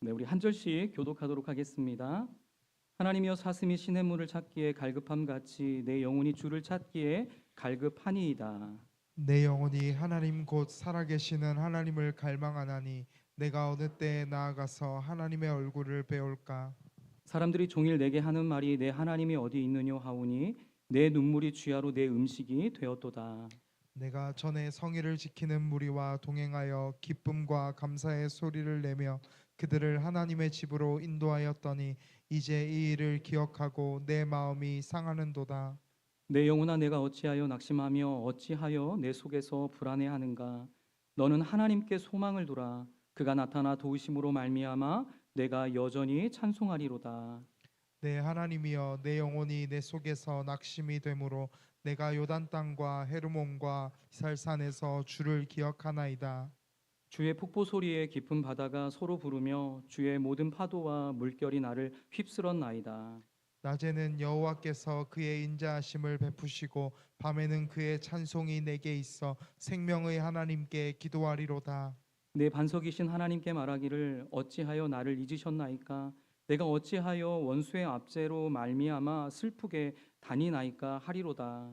네, 우리 한 절씩 교독하도록 하겠습니다. 하나님이여 사슴이 시냇물을 찾기에 갈급함 같이 내 영혼이 주를 찾기에 갈급하니이다. 내 영혼이 하나님 곧 살아계시는 하나님을 갈망하나니 내가 어느 때에 나아가서 하나님의 얼굴을 배울까 사람들이 종일 내게 하는 말이 내 하나님이 어디 있느뇨 하오니 내 눈물이 주야로 내 음식이 되었도다. 내가 전에 성의를 지키는 무리와 동행하여 기쁨과 감사의 소리를 내며 그들을 하나님의 집으로 인도하였더니 이제 이 일을 기억하고 내 마음이 상하는도다. 내 영혼아 내가 어찌하여 낙심하며 어찌하여 내 속에서 불안해하는가? 너는 하나님께 소망을 두라. 그가 나타나 도우심으로 말미암아 내가 여전히 찬송하리로다. 내 하나님이여 내 영혼이 내 속에서 낙심이 되므로 내가 요단 땅과 헤르몬과 이살산에서 주를 기억하나이다 주의 폭포 소리에 깊은 바다가 서로 부르며 주의 모든 파도와 물결이 나를 휩쓸었나이다. 낮에는 여호와께서 그의 인자하심을 베푸시고 밤에는 그의 찬송이 내게 있어 생명의 하나님께 기도하리로다. 내 반석이신 하나님께 말하기를 어찌하여 나를 잊으셨나이까? 내가 어찌하여 원수의 압제로 말미암아 슬프게 다니나이까 하리로다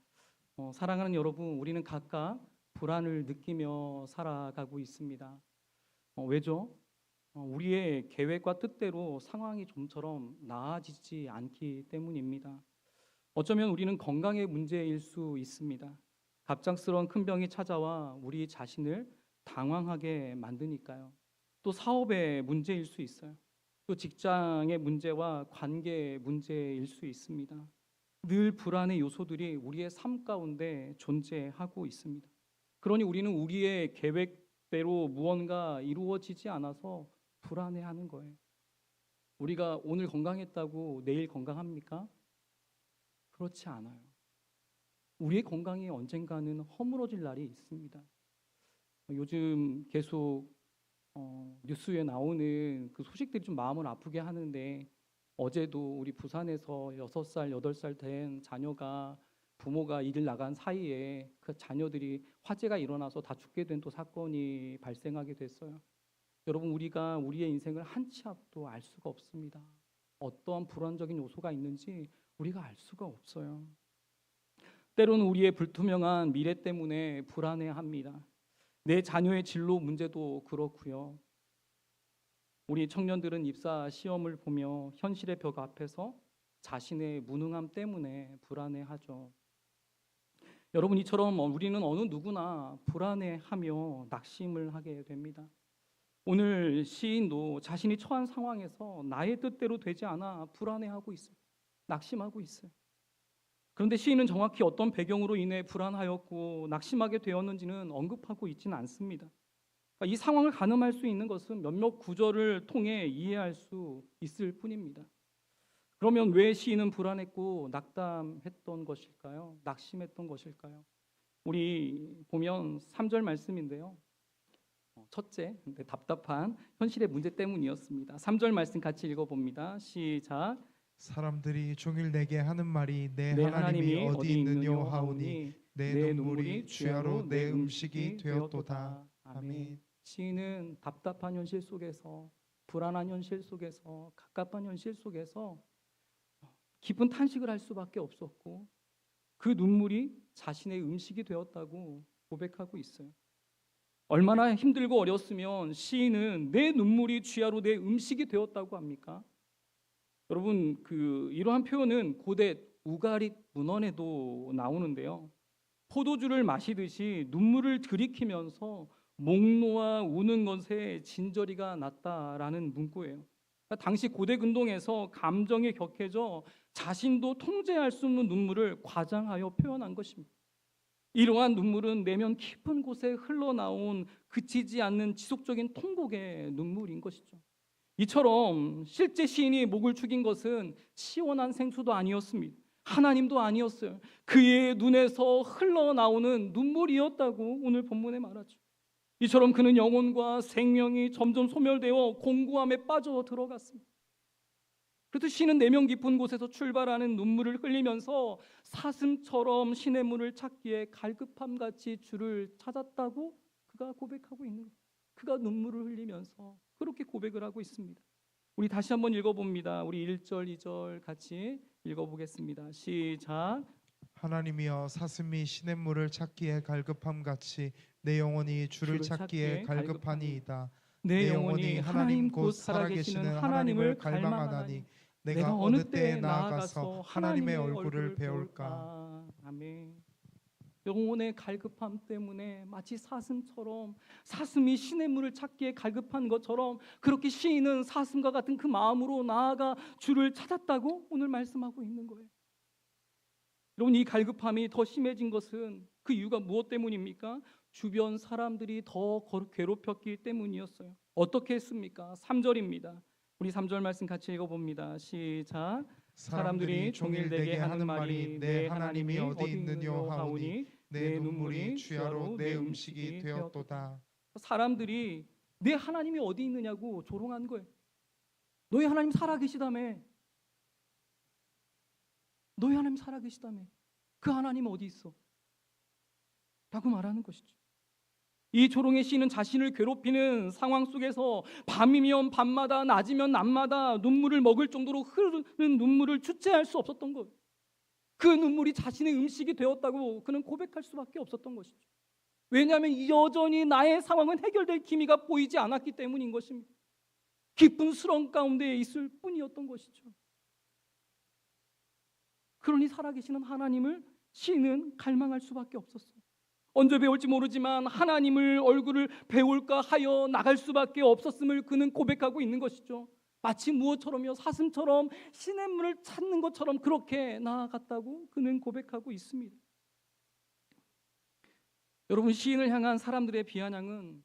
어, 사랑하는 여러분, 우리는 각각 불안을 느끼며 살아가고 있습니다. 어, 왜죠? 어, 우리의 계획과 뜻대로 상황이 좀처럼 나아지지 않기 때문입니다. 어쩌면 우리는 건강의 문제일 수 있습니다. 갑작스러운 큰 병이 찾아와 우리 자신을 당황하게 만드니까요. 또 사업의 문제일 수 있어요. 또 직장의 문제와 관계 문제일 수 있습니다. 늘 불안의 요소들이 우리의 삶 가운데 존재하고 있습니다. 그러니 우리는 우리의 계획대로 무언가 이루어지지 않아서 불안해하는 거예요. 우리가 오늘 건강했다고 내일 건강합니까? 그렇지 않아요. 우리의 건강이 언젠가는 허물어질 날이 있습니다. 요즘 계속 어, 뉴스에 나오는 그 소식들이 좀 마음을 아프게 하는데 어제도 우리 부산에서 여섯 살 여덟 살 된 자녀가 부모가 일을 나간 사이에 그 자녀들이 화재가 일어나서 다 죽게 된 또 사건이 발생하게 됐어요. 여러분 우리가 우리의 인생을 한 치 앞도 알 수가 없습니다. 어떠한 불안적인 요소가 있는지 우리가 알 수가 없어요. 때로는 우리의 불투명한 미래 때문에 불안해합니다. 내 자녀의 진로 문제도 그렇고요. 우리 청년들은 입사 시험을 보며 현실의 벽 앞에서 자신의 무능함 때문에 불안해하죠. 여러분 이처럼 우리는 어느 누구나 불안해하며 낙심을 하게 됩니다. 오늘 시인도 자신이 처한 상황에서 나의 뜻대로 되지 않아 불안해하고 있어요. 낙심하고 있어요. 그런데 시인은 정확히 어떤 배경으로 인해 불안하였고 낙심하게 되었는지는 언급하고 있지는 않습니다. 그러니까 이 상황을 가늠할 수 있는 것은 몇몇 구절을 통해 이해할 수 있을 뿐입니다. 그러면 왜 시인은 불안했고 낙담했던 것일까요? 낙심했던 것일까요? 우리 보면 3절 말씀인데요. 어, 첫째, 답답한 현실의 문제 때문이었습니다. 3절 말씀 같이 읽어봅니다. 시작. 사람들이 종일 내게 하는 말이 내, 내 하나님이 어디 있느뇨 하오니 내 눈물이 주야로 내 음식이 되었도다 아멘 시인은 답답한 현실 속에서 불안한 현실 속에서 갑갑한 현실 속에서 깊은 탄식을 할 수밖에 없었고 그 눈물이 자신의 음식이 되었다고 고백하고 있어요. 얼마나 힘들고 어렸으면 시인은 내 눈물이 주야로 내 음식이 되었다고 합니까? 여러분 그 이러한 표현은 고대 우가릿 문헌에도 나오는데요. 포도주를 마시듯이 눈물을 들이키면서 목 놓아 우는 것에 진저리가 났다라는 문구예요. 그러니까 당시 고대 근동에서 감정이 격해져 자신도 통제할 수 없는 눈물을 과장하여 표현한 것입니다. 이러한 눈물은 내면 깊은 곳에 흘러나온 그치지 않는 지속적인 통곡의 눈물인 것이죠. 이처럼 실제 시인이 목을 축인 것은 시원한 생수도 아니었습니다. 하나님도 아니었어요. 그의 눈에서 흘러나오는 눈물이었다고 오늘 본문에 말하죠. 이처럼 그는 영혼과 생명이 점점 소멸되어 공고함에 빠져 들어갔습니다. 그래도 시는 내면 깊은 곳에서 출발하는 눈물을 흘리면서 사슴처럼 신의 문을 찾기에 갈급함 같이 주를 찾았다고 그가 고백하고 있는 거예요. 그가 눈물을 흘리면서 그렇게 고백을 하고 있습니다. 우리 다시 한번 읽어봅니다. 우리 1절, 2절 같이 읽어보겠습니다. 시작. 하나님이여 사슴이 신의 물을 찾기에 갈급함 같이 내 영혼이 주를 주를 찾기에 찾기에 갈급하니이다. 내 영혼이 하나님 곧 살아계시는 하나님을 갈망하나니 내가 어느 때에 나아가서 하나님의 얼굴을 배울까? 아멘. 영혼의 갈급함 때문에 마치 사슴처럼 사슴이 신의 물을 찾기에 갈급한 것처럼 그렇게 시인은 사슴과 같은 그 마음으로 나아가 주를 찾았다고 오늘 말씀하고 있는 거예요. 여러분 이 갈급함이 더 심해진 것은 그 이유가 무엇 때문입니까? 주변 사람들이 더 거- 괴롭혔기 때문이었어요. 어떻게 했습니까? 3절입니다. 우리 3절 말씀 같이 읽어 봅니다. 시작. 사람들이 종일 내게 하는 말이 내 하나님이 어디 있느냐 하오니 내 눈물이 주야로 내 음식이 되었도다. 사람들이 내 하나님이 어디 있느냐고 조롱한 거예요. 너희 하나님 살아계시다며. 너희 하나님 살아계시다며. 그 하나님 어디 있어? 라고 말하는 것이죠. 이 조롱의 시는 자신을 괴롭히는 상황 속에서 밤이면 밤마다 낮이면 낮마다 눈물을 먹을 정도로 흐르는 눈물을 주체할 수 없었던 것. 그 눈물이 자신의 음식이 되었다고 그는 고백할 수밖에 없었던 것이죠. 왜냐하면 여전히 나의 상황은 해결될 기미가 보이지 않았기 때문인 것입니다. 기쁜 수렁 가운데 있을 뿐이었던 것이죠. 그러니 살아계시는 하나님을 시인은 갈망할 수밖에 없었어요. 언제 배울지 모르지만 하나님을 얼굴을 배울까 하여 나갈 수밖에 없었음을 그는 고백하고 있는 것이죠. 마치 무엇처럼요 사슴처럼 신의 문을 찾는 것처럼 그렇게 나아갔다고 그는 고백하고 있습니다. 여러분 시인을 향한 사람들의 비아냥은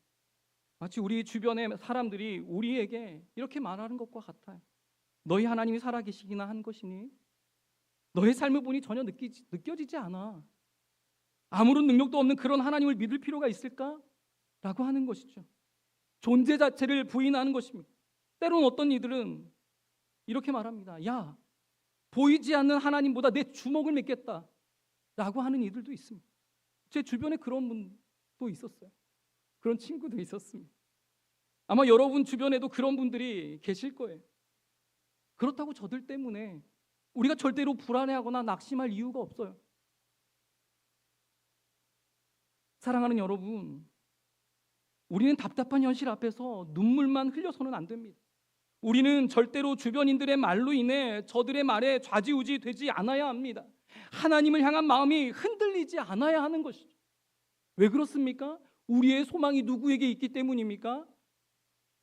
마치 우리 주변의 사람들이 우리에게 이렇게 말하는 것과 같아요. 너희 하나님이 살아계시기나 한 것이니 너의 삶을 보니 전혀 느끼지, 느껴지지 않아. 아무런 능력도 없는 그런 하나님을 믿을 필요가 있을까? 라고 하는 것이죠. 존재 자체를 부인하는 것입니다. 때론 어떤 이들은 이렇게 말합니다. 야, 보이지 않는 하나님보다 내 주먹을 맺겠다. 라고 하는 이들도 있습니다. 제 주변에 그런 분도 있었어요. 그런 친구도 있었습니다. 아마 여러분 주변에도 그런 분들이 계실 거예요. 그렇다고 저들 때문에 우리가 절대로 불안해하거나 낙심할 이유가 없어요. 사랑하는 여러분, 우리는 답답한 현실 앞에서 눈물만 흘려서는 안 됩니다. 우리는 절대로 주변인들의 말로 인해 저들의 말에 좌지우지 되지 않아야 합니다. 하나님을 향한 마음이 흔들리지 않아야 하는 것이죠. 왜 그렇습니까? 우리의 소망이 누구에게 있기 때문입니까?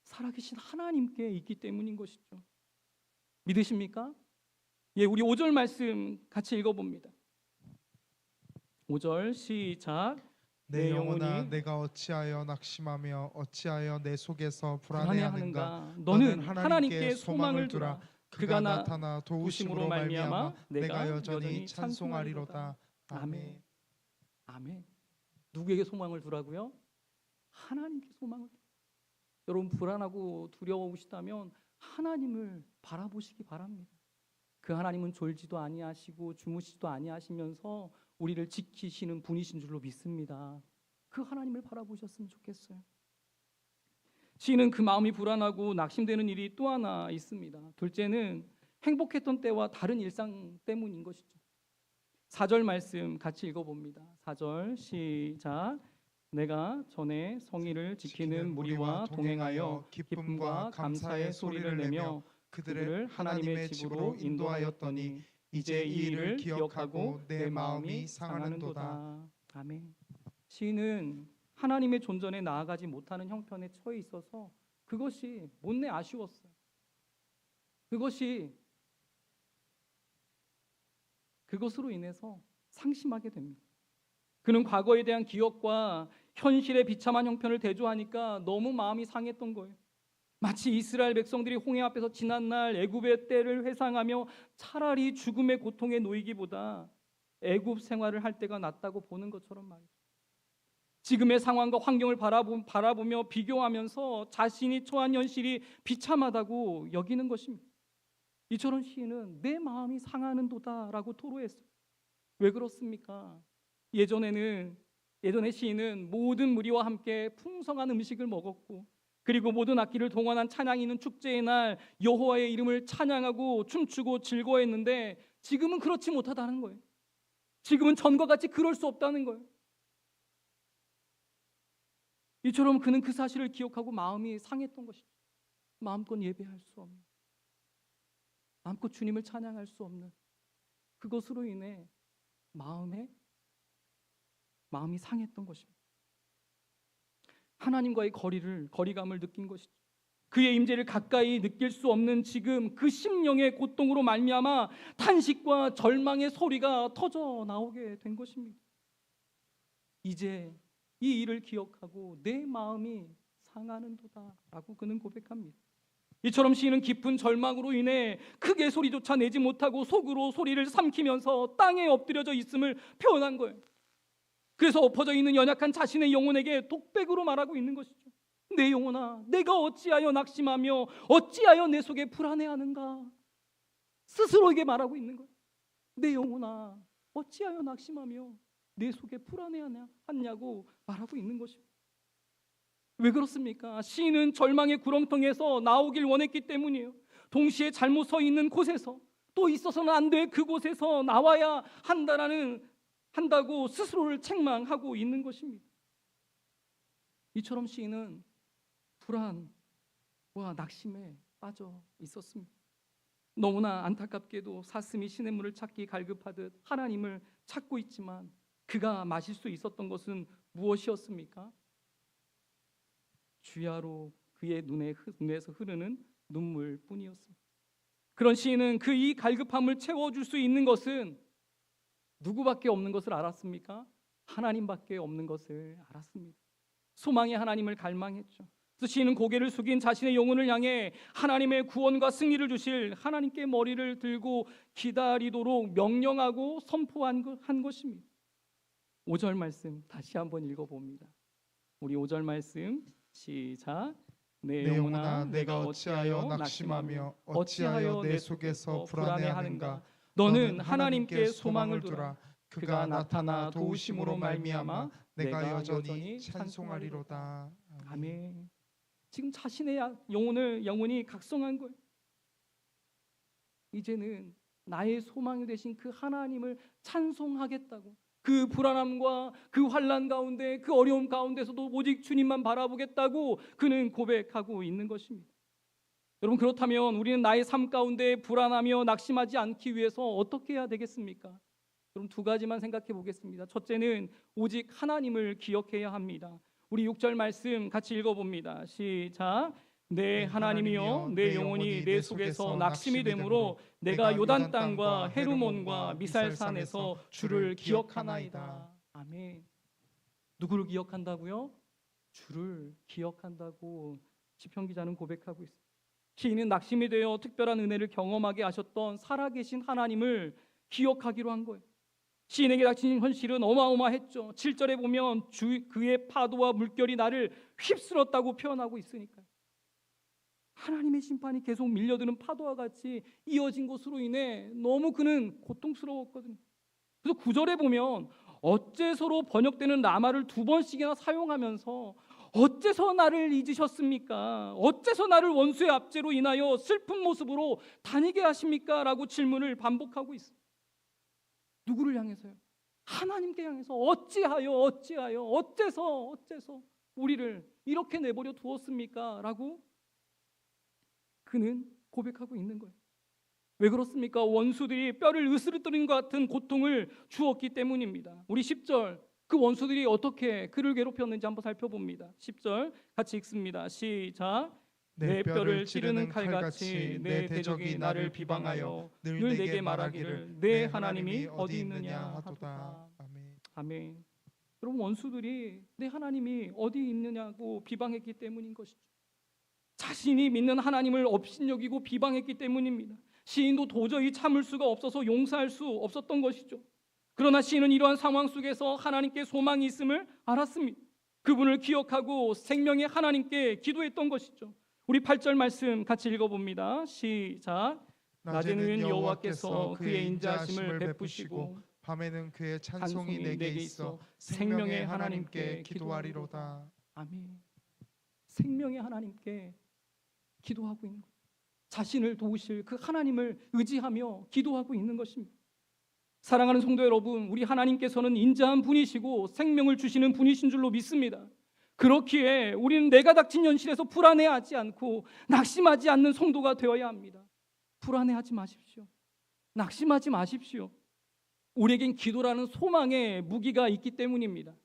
살아계신 하나님께 있기 때문인 것이죠. 믿으십니까? 예, 우리 5절 말씀 같이 읽어 봅니다. 5절 시작. 내내 영혼아 내가 어찌하여 낙심하며 어찌하여 내 속에서 불안해하는가? 너는 하나님께 소망을 두라. 그가 나타나 도우심으로 말미암아 내가 여전히 찬송하리로다 아멘. 아멘 아멘. 누구에게 소망을 두라고요? 하나님께 소망을. 두라. 여러분 불안하고 두려우시다면 하나님을 바라보시기 바랍니다. 그 하나님은 졸지도 아니하시고 주무시지도 아니하시면서 우리를 지키시는 분이신 줄로 믿습니다. 그 하나님을 바라보셨으면 좋겠어요. 시인은 그 마음이 불안하고 낙심되는 일이 또 하나 있습니다. 둘째는 행복했던 때와 다른 일상 때문인 것이죠. 4절 말씀 같이 읽어봅니다. 4절 시작. 내가 전에 성의를 지키는 무리와 동행하여 기쁨과 감사의 소리를 내며 그들을 하나님의 집으로 인도하였더니 이제 이 일을 기억하고 내 마음이 상하는도다 아멘. 시인은 하나님의 존전에 나아가지 못하는 형편에 처해 있어서 그것이 못내 아쉬웠어요. 그것이 그것으로 인해서 상심하게 됩니다. 그는 과거에 대한 기억과 현실의 비참한 형편을 대조하니까 너무 마음이 상했던 거예요. 마치 이스라엘 백성들이 홍해 앞에서 지난 날 애굽의 때를 회상하며 차라리 죽음의 고통에 놓이기보다 애굽 생활을 할 때가 낫다고 보는 것처럼 말이죠. 지금의 상황과 환경을 바라보, 바라보며 비교하면서 자신이 처한 현실이 비참하다고 여기는 것입니다. 이처럼 시인은 내 마음이 상하는도다라고 토로했어요. 왜 그렇습니까? 예전에는 예전의 시인은 모든 무리와 함께 풍성한 음식을 먹었고 그리고 모든 악기를 동원한 찬양이 있는 축제의 날 여호와의 이름을 찬양하고 춤추고 즐거워했는데 지금은 그렇지 못하다는 거예요. 지금은 전과 같이 그럴 수 없다는 거예요. 이처럼 그는 그 사실을 기억하고 마음이 상했던 것이죠. 마음껏 예배할 수 없는, 마음껏 주님을 찬양할 수 없는 그것으로 인해 마음에 마음이 상했던 것입니다. 하나님과의 거리를 거리감을 느낀 것이죠. 그의 임재를 가까이 느낄 수 없는 지금 그 심령의 고통으로 말미암아 탄식과 절망의 소리가 터져 나오게 된 것입니다. 이제 이 일을 기억하고 내 마음이 상하는도다라고 그는 고백합니다. 이처럼 시인은 깊은 절망으로 인해 크게 소리조차 내지 못하고 속으로 소리를 삼키면서 땅에 엎드려져 있음을 표현한 거예요. 그래서 엎어져 있는 연약한 자신의 영혼에게 독백으로 말하고 있는 것이죠. 내 영혼아, 내가 어찌하여 낙심하며 어찌하여 내 속에 불안해하는가? 스스로에게 말하고 있는 거예요. 내 영혼아, 어찌하여 낙심하며 내 속에 불안해하냐고 말하고 있는 것입니다. 왜 그렇습니까? 시인은 절망의 구렁텅이에서 나오길 원했기 때문이에요. 동시에 잘못 서 있는 곳에서 또 있어서는 안 돼 그곳에서 나와야 한다라는 한다고 스스로를 책망하고 있는 것입니다. 이처럼 시인은 불안과 낙심에 빠져 있었습니다. 너무나 안타깝게도 사슴이 시냇 물을 찾기 갈급하듯 하나님을 찾고 있지만 그가 마실 수 있었던 것은 무엇이었습니까? 주야로 그의 눈에 흐- 눈에서 흐르는 눈물뿐이었습니다. 그런 시인은 그 이 갈급함을 채워줄 수 있는 것은 누구밖에 없는 것을 알았습니까? 하나님밖에 없는 것을 알았습니다. 소망의 하나님을 갈망했죠. 그래서 시인은 고개를 숙인 자신의 영혼을 향해 하나님의 구원과 승리를 주실 하나님께 머리를 들고 기다리도록 명령하고 선포한 것- 한 것입니다. 5절 말씀 다시 한번 읽어봅니다. 우리 5절 말씀 시작. 내내 영혼아 내가 어찌하여 낙심하며 어찌하여 내 속에서 불안해하는가 너는 하나님께 소망을 두라 그가 나타나 도우심으로 말미암아 내가 여전히 찬송하리로다. 아멘. 지금 자신의 야- 영혼을 영혼이 각성한 거예요. 이제는 나의 소망이 되신 그 하나님을 찬송하겠다고. 그 불안함과 그 환란 가운데 그 어려움 가운데서도 오직 주님만 바라보겠다고 그는 고백하고 있는 것입니다. 여러분 그렇다면 우리는 나의 삶 가운데 불안하며 낙심하지 않기 위해서 어떻게 해야 되겠습니까? 그럼 두 가지만 생각해 보겠습니다. 첫째는 오직 하나님을 기억해야 합니다. 우리 6절 말씀 같이 읽어 봅니다. 시작. 내 하나님이여 내 영혼이 내 속에서 낙심이 되므로 내가 요단 땅과 헤르몬과 미살산에서 주를 기억하나이다. 아멘. 누구를 기억한다고요? 주를 기억한다고 시편 기자는 고백하고 있습니다. 시인은 낙심이 되어 특별한 은혜를 경험하게 하셨던 살아계신 하나님을 기억하기로 한 거예요. 시인에게 닥친 현실은 어마어마했죠. 7절에 보면 주 그의 파도와 물결이 나를 휩쓸었다고 표현하고 있으니까요. 하나님의 심판이 계속 밀려드는 파도와 같이 이어진 것으로 인해 너무 그는 고통스러웠거든요. 그래서 9절에 보면 어째서로 번역되는 라마를 두 번씩이나 사용하면서 어째서 나를 잊으셨습니까? 어째서 나를 원수의 압제로 인하여 슬픈 모습으로 다니게 하십니까? 라고 질문을 반복하고 있어요. 누구를 향해서요? 하나님께 향해서 어찌하여 어찌하여 어째서 어째서 우리를 이렇게 내버려 두었습니까? 라고 그는 고백하고 있는 거예요. 왜 그렇습니까? 원수들이 뼈를 으스러뜨린 것 같은 고통을 주었기 때문입니다. 우리 10절 그 원수들이 어떻게 그를 괴롭혔는지 한번 살펴봅니다. 10절 같이 읽습니다. 시작. 내 뼈를 찌르는 칼같이 내 대적이 나를 비방하여 늘 내게 말하기를 내 하나님이 어디 있느냐 하도다. 아멘. 아멘. 여러분 원수들이 내 하나님이 어디 있느냐고 비방했기 때문인 것이죠. 자신이 믿는 하나님을 업신여기고 비방했기 때문입니다. 시인도 도저히 참을 수가 없어서 용서할 수 없었던 것이죠. 그러나 시인은 이러한 상황 속에서 하나님께 소망이 있음을 알았습니다. 그분을 기억하고 생명의 하나님께 기도했던 것이죠. 우리 8절 말씀 같이 읽어봅니다. 시작. 낮에는 여호와께서 그의 인자하심을 베푸시고 밤에는 그의 찬송이 내게 있어 생명의 하나님께 기도하리로다. 아멘. 생명의 하나님께 기도하고 있는 것. 자신을 도우실 그 하나님을 의지하며 기도하고 있는 것입니다. 사랑하는 성도 여러분, 우리 하나님께서는 인자한 분이시고 생명을 주시는 분이신 줄로 믿습니다. 그렇기에 우리는 내가 닥친 현실에서 불안해하지 않고 낙심하지 않는 성도가 되어야 합니다. 불안해하지 마십시오. 낙심하지 마십시오. 우리에겐 기도라는 소망의 무기가 있기 때문입니다.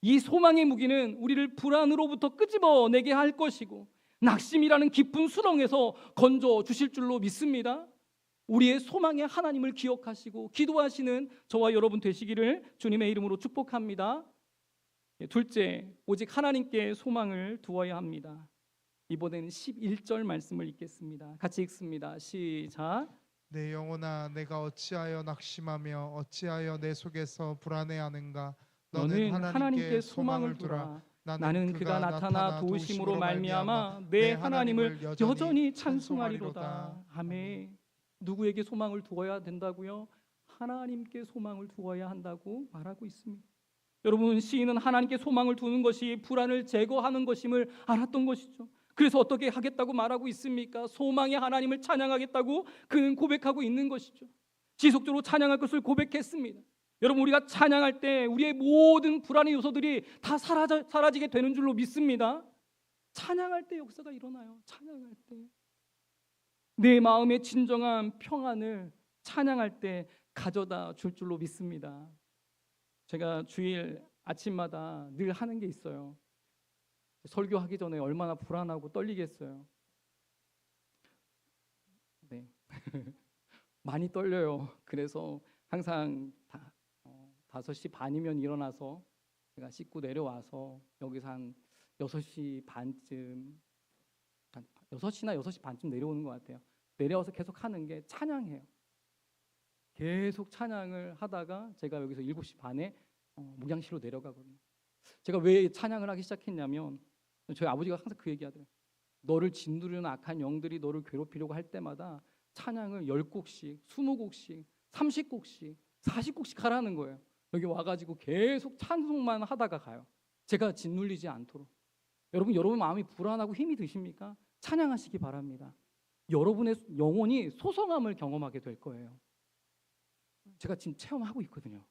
이 소망의 무기는 우리를 불안으로부터 끄집어내게 할 것이고 낙심이라는 깊은 수렁에서 건져 주실 줄로 믿습니다. 우리의 소망의 하나님을 기억하시고 기도하시는 저와 여러분 되시기를 주님의 이름으로 축복합니다. 예, 둘째, 오직 하나님께 소망을 두어야 합니다. 이번에는 11절 말씀을 읽겠습니다. 같이 읽습니다. 시작. 내 영혼아 내가 어찌하여 낙심하며 어찌하여 내 속에서 불안해하는가 너는 하나님께 소망을 두라. 나는 그가 나타나 도우심으로 말미암아 내 하나님을 여전히 찬송하리로다. 아멘. 누구에게 소망을 두어야 된다고요? 하나님께 소망을 두어야 한다고 말하고 있습니다. 여러분 시인은 하나님께 소망을 두는 것이 불안을 제거하는 것임을 알았던 것이죠. 그래서 어떻게 하겠다고 말하고 있습니까? 소망의 하나님을 찬양하겠다고 그는 고백하고 있는 것이죠. 지속적으로 찬양할 것을 고백했습니다. 여러분 우리가 찬양할 때 우리의 모든 불안의 요소들이 다 사라져, 사라지게 되는 줄로 믿습니다. 찬양할 때 역사가 일어나요. 찬양할 때. 내 마음의 진정한 평안을 찬양할 때 가져다 줄 줄로 믿습니다. 제가 주일 아침마다 늘 하는 게 있어요. 설교하기 전에 얼마나 불안하고 떨리겠어요. 네. 많이 떨려요. 그래서 항상 다, 어, 5시 반이면 일어나서 제가 씻고 내려와서 여기서 한 6시 반쯤 한 6시나 6시 반쯤 내려오는 것 같아요. 내려와서 계속 하는 게 찬양해요. 계속 찬양을 하다가 제가 여기서 7시 반에 어, 목양실로 내려가거든요. 제가 왜 찬양을 하기 시작했냐면 저희 아버지가 항상 그 얘기하더라고요. 너를 짓누르는 악한 영들이 너를 괴롭히려고 할 때마다 찬양을 10곡씩, 20곡씩, 30곡씩, 40곡씩 하라는 거예요. 여기 와가지고 계속 찬송만 하다가 가요. 제가 짓눌리지 않도록. 여러분, 여러분 마음이 불안하고 힘이 드십니까? 찬양하시기 바랍니다. 여러분의 영혼이 소성함을 경험하게 될 거예요. 제가 지금 체험하고 있거든요.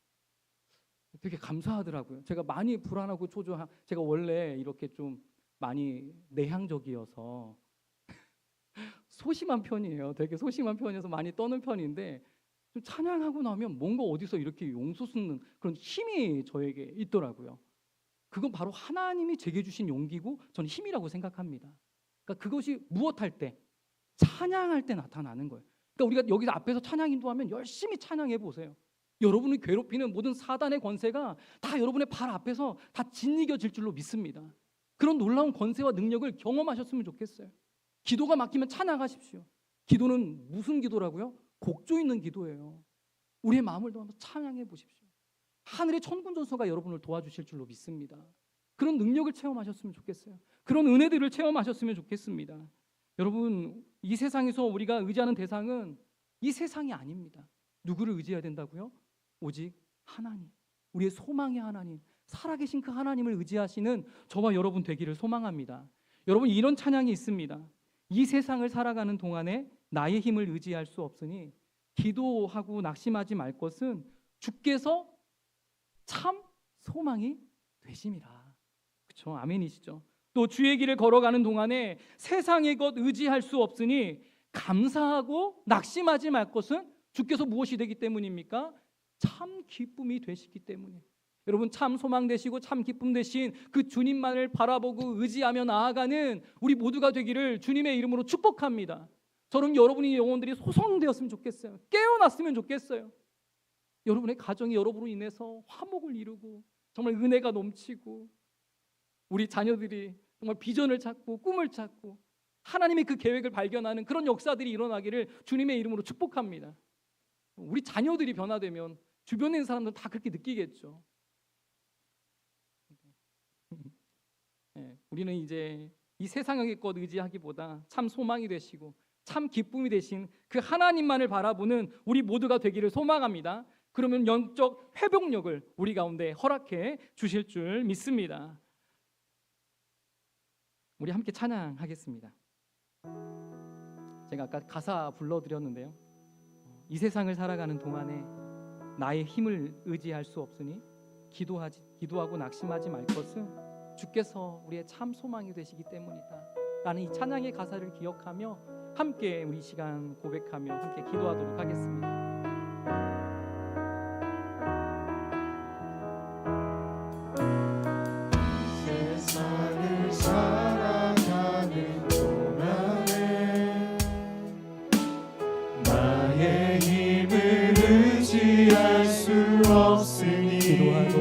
되게 감사하더라고요. 제가 많이 불안하고 초조한 제가 원래 이렇게 좀 많이 내향적이어서 소심한 편이에요. 되게 소심한 편이어서 많이 떠는 편인데 좀 찬양하고 나면 뭔가 어디서 이렇게 용솟는 그런 힘이 저에게 있더라고요. 그건 바로 하나님이 제게 주신 용기고 저는 힘이라고 생각합니다. 그러니까 그것이 무엇할 때 찬양할 때 나타나는 거예요. 그러니까 우리가 여기서 앞에서 찬양 인도하면 열심히 찬양해 보세요. 여러분을 괴롭히는 모든 사단의 권세가 다 여러분의 발 앞에서 다 짓이겨질 줄로 믿습니다. 그런 놀라운 권세와 능력을 경험하셨으면 좋겠어요. 기도가 막히면 찬양하십시오. 기도는 무슨 기도라고요? 곡조 있는 기도예요. 우리의 마음을 담아서 찬양해 보십시오. 하늘의 천군 전소가 여러분을 도와주실 줄로 믿습니다. 그런 능력을 체험하셨으면 좋겠어요. 그런 은혜들을 체험하셨으면 좋겠습니다. 여러분, 이 세상에서 우리가 의지하는 대상은 이 세상이 아닙니다. 누구를 의지해야 된다고요? 오직 하나님. 우리의 소망의 하나님. 살아계신 그 하나님을 의지하시는 저와 여러분 되기를 소망합니다. 여러분 이런 찬양이 있습니다. 이 세상을 살아가는 동안에 나의 힘을 의지할 수 없으니 기도하고 낙심하지 말 것은 주께서 참 소망이 되심이라. 그렇죠? 아멘이시죠? 또 주의 길을 걸어가는 동안에 세상의 것 의지할 수 없으니 감사하고 낙심하지 말 것은 주께서 무엇이 되기 때문입니까? 참 기쁨이 되시기 때문에. 여러분 참 소망 되시고 참 기쁨 되신 그 주님만을 바라보고 의지하며 나아가는 우리 모두가 되기를 주님의 이름으로 축복합니다. 저는 여러분의 영혼들이 소성되었으면 좋겠어요. 깨어났으면 좋겠어요. 여러분의 가정이 여러분으로 인해서 화목을 이루고 정말 은혜가 넘치고 우리 자녀들이 정말 비전을 찾고 꿈을 찾고 하나님의 그 계획을 발견하는 그런 역사들이 일어나기를 주님의 이름으로 축복합니다. 우리 자녀들이 변화되면 주변에 있는 사람들은 다 그렇게 느끼겠죠. 예, 우리는 이제 이 세상의 것 의지하기보다 참 소망이 되시고 참 기쁨이 되신 그 하나님만을 바라보는 우리 모두가 되기를 소망합니다. 그러면 영적 회복력을 우리 가운데 허락해 주실 줄 믿습니다. 우리 함께 찬양하겠습니다. 제가 아까 가사 불러드렸는데요. 이 세상을 살아가는 동안에 나의 힘을 의지할 수 없으니 기도하지 기도하고 낙심하지 말 것은 주께서 우리의 참 소망이 되시기 때문이다. 라는 이 찬양의 가사를 기억하며 함께 우리 시간 고백하며 함께 기도하도록 하겠습니다.